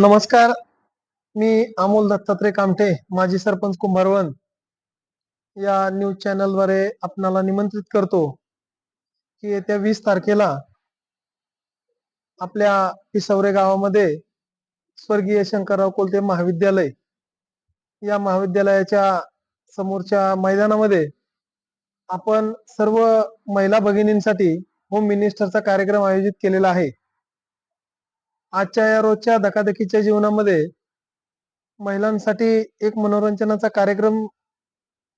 नमस्कार. मी अमोल दत्तात्रय कामठे माजी सरपंच कुंभारवन या न्यूज चॅनलद्वारे आपणाला निमंत्रित करतो की येत्या वीस तारखेला आपल्या पिसवरे गावामध्ये स्वर्गीय शंकरराव कोलते महाविद्यालय या महाविद्यालयाच्या समोरच्या मैदानामध्ये आपण सर्व महिला भगिनींसाठी होम मिनिस्टरचा कार्यक्रम आयोजित केलेला आहे. आजच्या या रोजच्या धकाधकीच्या जीवनामध्ये महिलांसाठी एक मनोरंजनाचा कार्यक्रम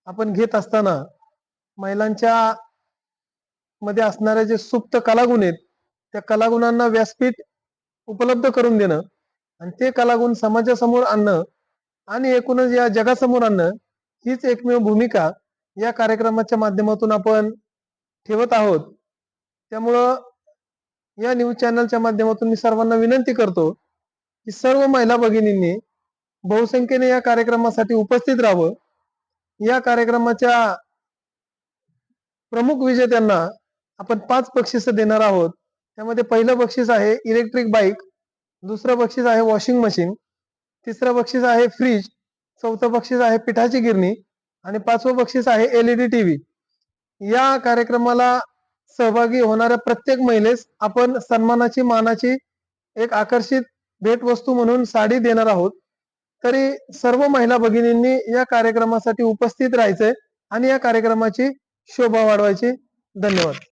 आपण घेत असताना महिलांच्या मध्ये असणारे जे सुप्त कलागुण आहेत त्या कलागुणांना व्यासपीठ उपलब्ध करून देणं आणि ते कलागुण समाजासमोर आणणं आणि एकूणच या जगासमोर आणणं हीच एकमेव भूमिका या कार्यक्रमाच्या माध्यमातून आपण ठेवत आहोत. त्यामुळं या न्यूज चॅनलच्या माध्यमातून मी सर्वांना विनंती करतो की सर्व महिला भगिनींनी बहुसंख्येने या कार्यक्रमासाठी उपस्थित राहावं. या कार्यक्रमाच्या प्रमुख विजेत्यांना आपण पाच बक्षिस देणार आहोत. त्यामध्ये पहिलं बक्षीस आहे इलेक्ट्रिक बाईक दुसरं बक्षीस आहे वॉशिंग मशीन तिसरं बक्षीस आहे फ्रीज चौथं बक्षीस आहे पिठाची गिरणी आणि पाचवं बक्षीस आहे एलईडी टीव्ही या कार्यक्रमाला सहभागी होणाऱ्या प्रत्येक महिलेस आपण सन्मानाची मानाची एक आकर्षित भेटवस्तू म्हणून साडी देणार आहोत. तरी सर्व महिला भगिनींनी या कार्यक्रमासाठी उपस्थित राहायचंय आणि या कार्यक्रमाची शोभा वाढवायची. धन्यवाद.